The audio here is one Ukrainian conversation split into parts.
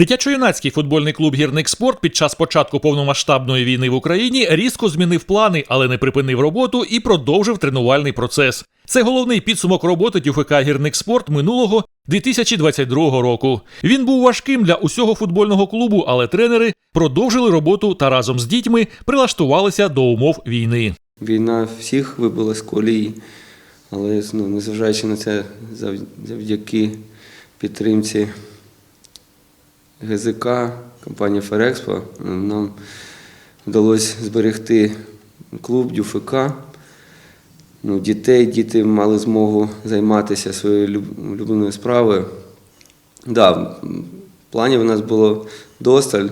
Дитячо-юнацький футбольний клуб Гірник Спорт під час початку повномасштабної війни в Україні різко змінив плани, але не припинив роботу і продовжив тренувальний процес. Це головний підсумок роботи ТЮФК Гірник Спорт минулого 2022 року. Він був важким для усього футбольного клубу, але тренери продовжили роботу та разом з дітьми прилаштувалися до умов війни. Війна всіх вибила з колії, але ну, незважаючи на це, завдяки підтримці ГЗК, компанія Ферекспо, нам вдалося зберегти клуб ДЮФК. Ну, дітей, діти мали змогу займатися своєю люб- улюбленою справою. Да, планів у нас було досталь,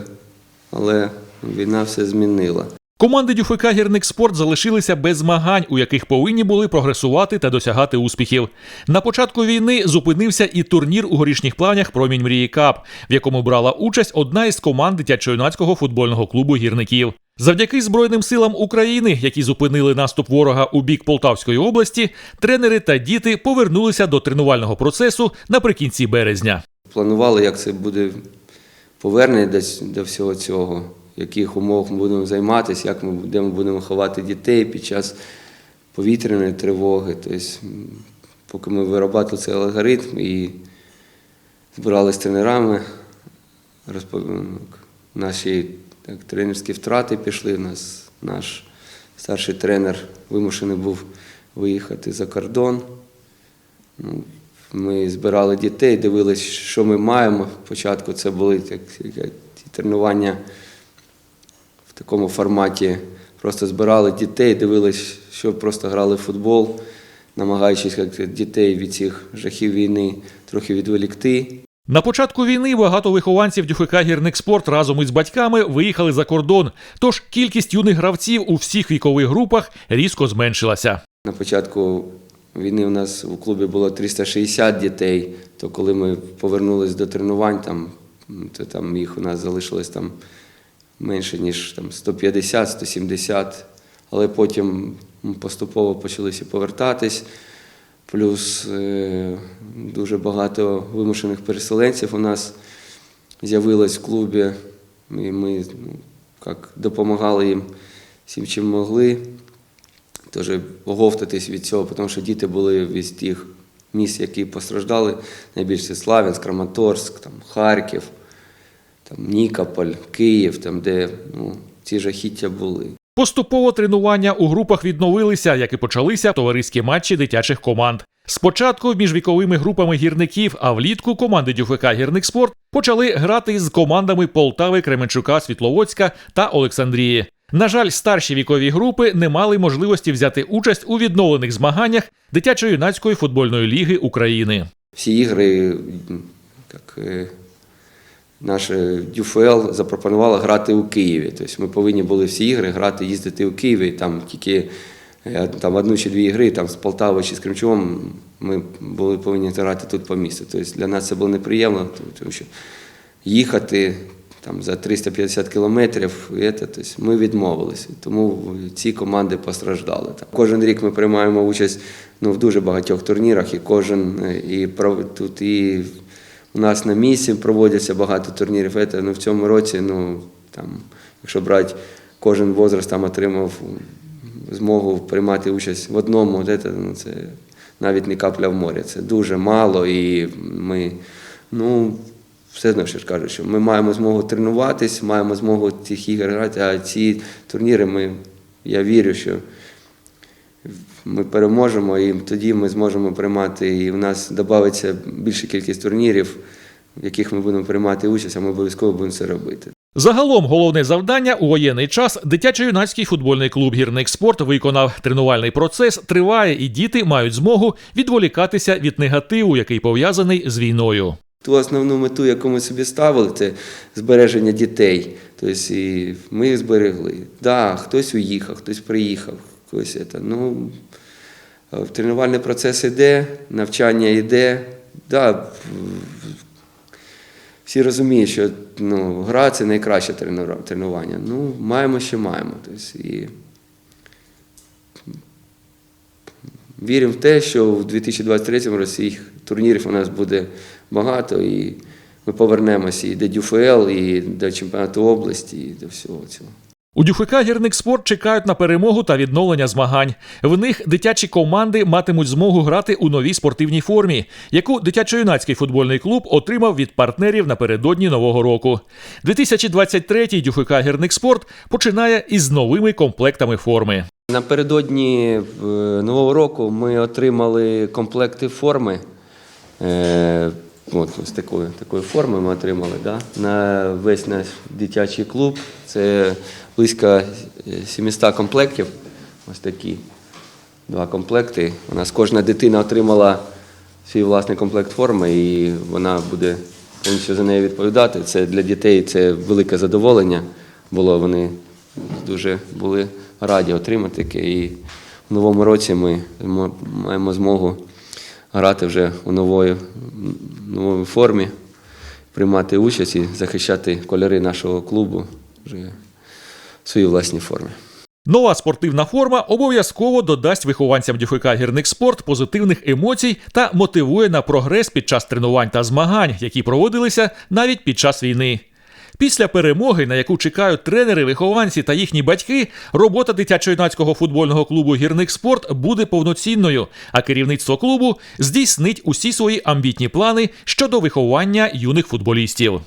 але війна все змінила. Команди ДЮФК Гірник Спорт залишилися без змагань, у яких повинні були прогресувати та досягати успіхів. На початку війни зупинився і турнір у горішніх плавнях Промінь Мрії Кап, в якому брала участь одна із команд дитячо-юнацького футбольного клубу гірників. Завдяки Збройним силам України, які зупинили наступ ворога у бік Полтавської області, тренери та діти повернулися до тренувального процесу наприкінці березня. Планували, як це буде повернення до всього цього, в яких умовах ми будемо займатися, як ми, де ми будемо ховати дітей під час повітряної тривоги. Тобто, поки ми виробляли цей алгоритм і збиралися з тренерами, наші так, тренерські втрати пішли. У нас наш старший тренер вимушений був виїхати за кордон. Ну, Ми збирали дітей, дивилися, що ми маємо. Спочатку це були так, тренування в такому форматі. Просто збирали дітей, дивилися, що просто грали в футбол, намагаючись як дітей від цих жахів війни трохи відволікти. На початку війни багато вихованців ДЮФК Гірник Спорт разом із батьками виїхали за кордон. Тож кількість юних гравців у всіх вікових групах різко зменшилася. На початку війни у нас у клубі було 360 дітей, то коли ми повернулись до тренувань, там, то там їх у нас залишилось там менше, ніж там, 150-170, але потім поступово почалися повертатись. Плюс е, дуже багато вимушених переселенців у нас з'явилось в клубі, і ми ну, як, допомагали їм всім, чим могли. Теж оговтатись від цього, тому що діти були від тих міст, які постраждали. Найбільше Славянськ, Краматорськ, там, Харків, там, Нікополь, Київ, там, де ну, ці жахіття були. Поступово тренування у групах відновилися, як і почалися товариські матчі дитячих команд. Спочатку між віковими групами гірників, а влітку команди ДЮФК Гірник Спорт почали грати з командами Полтави, Кременчука, Світловодська та Олександрії. На жаль, старші вікові групи не мали можливості взяти участь у відновлених змаганнях дитячо-юнацької футбольної ліги України. Всі ігри, як наше ДЮФЛ запропонувало грати у Києві. Тобто ми повинні були всі ігри грати, їздити у Києві. Там тільки е, там, одну чи дві ігри там, з Полтави чи з Кримчувом ми були повинні грати тут по місту. Тобто для нас це було неприємно, тому що їхати там, за 350 кілометрів, тобто ми відмовилися. Тому ці команди постраждали. Кожен рік ми приймаємо участь ну, в дуже багатьох турнірах, і кожен е, і тут і у нас на місці проводяться багато турнірів. Це, ну, в цьому році, ну, там, якщо брати, кожен возраст там отримав змогу приймати участь в одному, це, ну, це навіть не капля в морі. Це дуже мало, і ми, ну, все одно що ж кажу, що ми маємо змогу тренуватись, маємо змогу цих ігор грати, а ці турніри ми, я вірю, що ми переможемо, і тоді ми зможемо приймати. І в нас додається більша кількість турнірів, в яких ми будемо приймати участь, а ми обов'язково будемо це робити. Загалом головне завдання у воєнний час дитячо-юнацький футбольний клуб Гірник Спорт виконав. Тренувальний процес триває, і діти мають змогу відволікатися від негативу, який пов'язаний з війною. Ту основну мету, яку ми собі ставили, це збереження дітей. Тобто і ми їх зберегли. Да, хтось уїхав, хтось приїхав, хтось це. Ну, тренувальний процес іде, навчання йде. Да, всі розуміють, що ну, гра це найкраще тренування. Ну, маємо, що маємо. Тобто, і віримо в те, що в 2023 році турнірів у нас буде багато і ми повернемося і до ДЮФЛ, і до чемпіонату області, і до всього цього. У ДЮФК гірник спорт чекають на перемогу та відновлення змагань. В них дитячі команди матимуть змогу грати у новій спортивній формі, яку дитячо-юнацький футбольний клуб отримав від партнерів напередодні нового року. 2023-й ДЮФК гірник спорт починає із новими комплектами форми. Напередодні е, Нового року ми отримали комплекти форми. Е, от, ось такої, такої форми ми отримали да? на весь наш дитячий клуб. Це близько е, 700 комплектів. Ось такі два комплекти. У нас кожна дитина отримала свій власний комплект форми, і вона буде повністю за неї відповідати. Це для дітей це велике задоволення було. Вони дуже були раді отримати таке. І в новому році ми маємо змогу грати вже у нової, новій формі, приймати участь і захищати кольори нашого клубу вже в своїй власній формі. Нова спортивна форма обов'язково додасть вихованцям ДЮФК гірник спорт позитивних емоцій та мотивує на прогрес під час тренувань та змагань, які проводилися навіть під час війни. Після перемоги, на яку чекають тренери, вихованці та їхні батьки, робота дитячо-юнацького футбольного клубу Гірник спорт буде повноцінною, а керівництво клубу здійснить усі свої амбітні плани щодо виховання юних футболістів.